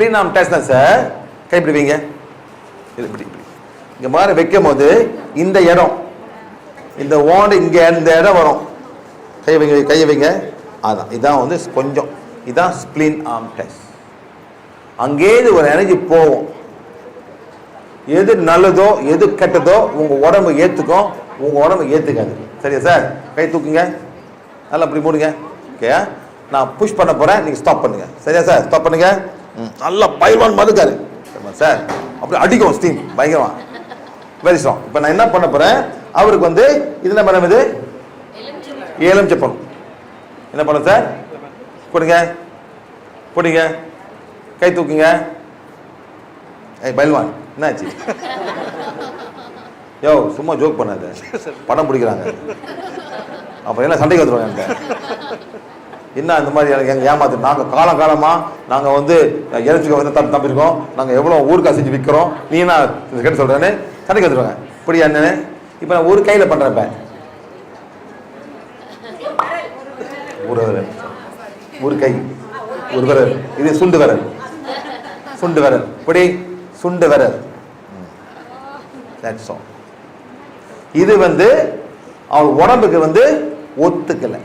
இப்படி நாம் test sir. கைப்பிடுவீங்க இப்படி வைங்க இப்படி. இங்கே மாதிரி வைக்கும் போது இந்த இடம் இந்த ஓண்டு இங்கே இந்த இடம் வரும். கை வைங்க கையை வைங்க. அதான் இதான் வந்து கொஞ்சம். இதான் ஸ்பிளின் ஆம் டெஸ்ட் அங்கேருந்து ஒரு எனர்ஜி போகும். எது நல்லதோ எது கெட்டதோ உங்கள் உடம்பு ஏற்றுக்கும் உங்கள் உடம்பு ஏற்றுக்காது சரியா சார்? கை தூக்குங்க. நல்லா இப்படி மூடுங்க. ஓகே நான் புஷ் பண்ண போகிறேன் நீங்கள் ஸ்டாப் பண்ணுங்கள் சரியா சார்? ஸ்டாப் பண்ணுங்கள் நல்லா பயில்வான் மதுக்காரு சார் அப்படி அடிக்கும் ஸ்டீம் பயங்கரமா. வெரி ஸ்ட்ராங் இப்போ நான் என்ன பண்ண போறேன்? அவருக்கு வந்து இது என்ன பண்ண இது? ஏலம் செப்பம் என்ன பண்ண சார் கொடுங்க போடுங்க. கை தூக்குங்க. ஏய் பயில்வான் என்னாச்சு? யோ சும்மா ஜோக் பண்ணாத. படம் பிடிக்கிறாங்க. அப்போ என்ன சண்டைக்கு வந்துடுவாங்க என்ன இந்த மாதிரி எனக்கு எங்க ஏமாத்து? நாங்கள் காலம் காலமா நாங்கள் வந்து இறைச்சிக்கு வந்து தம்பி தம்பிருக்கோம் நாங்கள் எவ்வளோ ஊருக்கா செஞ்சு விற்கிறோம் நீ என்ன கேட்டு சொல்கிறேன்னு சண்டைக்கு எடுத்துருவாங்க இப்படி என்னன்னு இப்போ நான் ஒரு கையில் பண்ணுறப்ப ஒரு விரல். ஒரு கை. ஒரு விரல். இது சுண்டு விரல். சுண்டு விரல். இப்படி சுண்டு விரல். இது வந்து அவன் உடம்புக்கு வந்து ஒத்துக்கலை.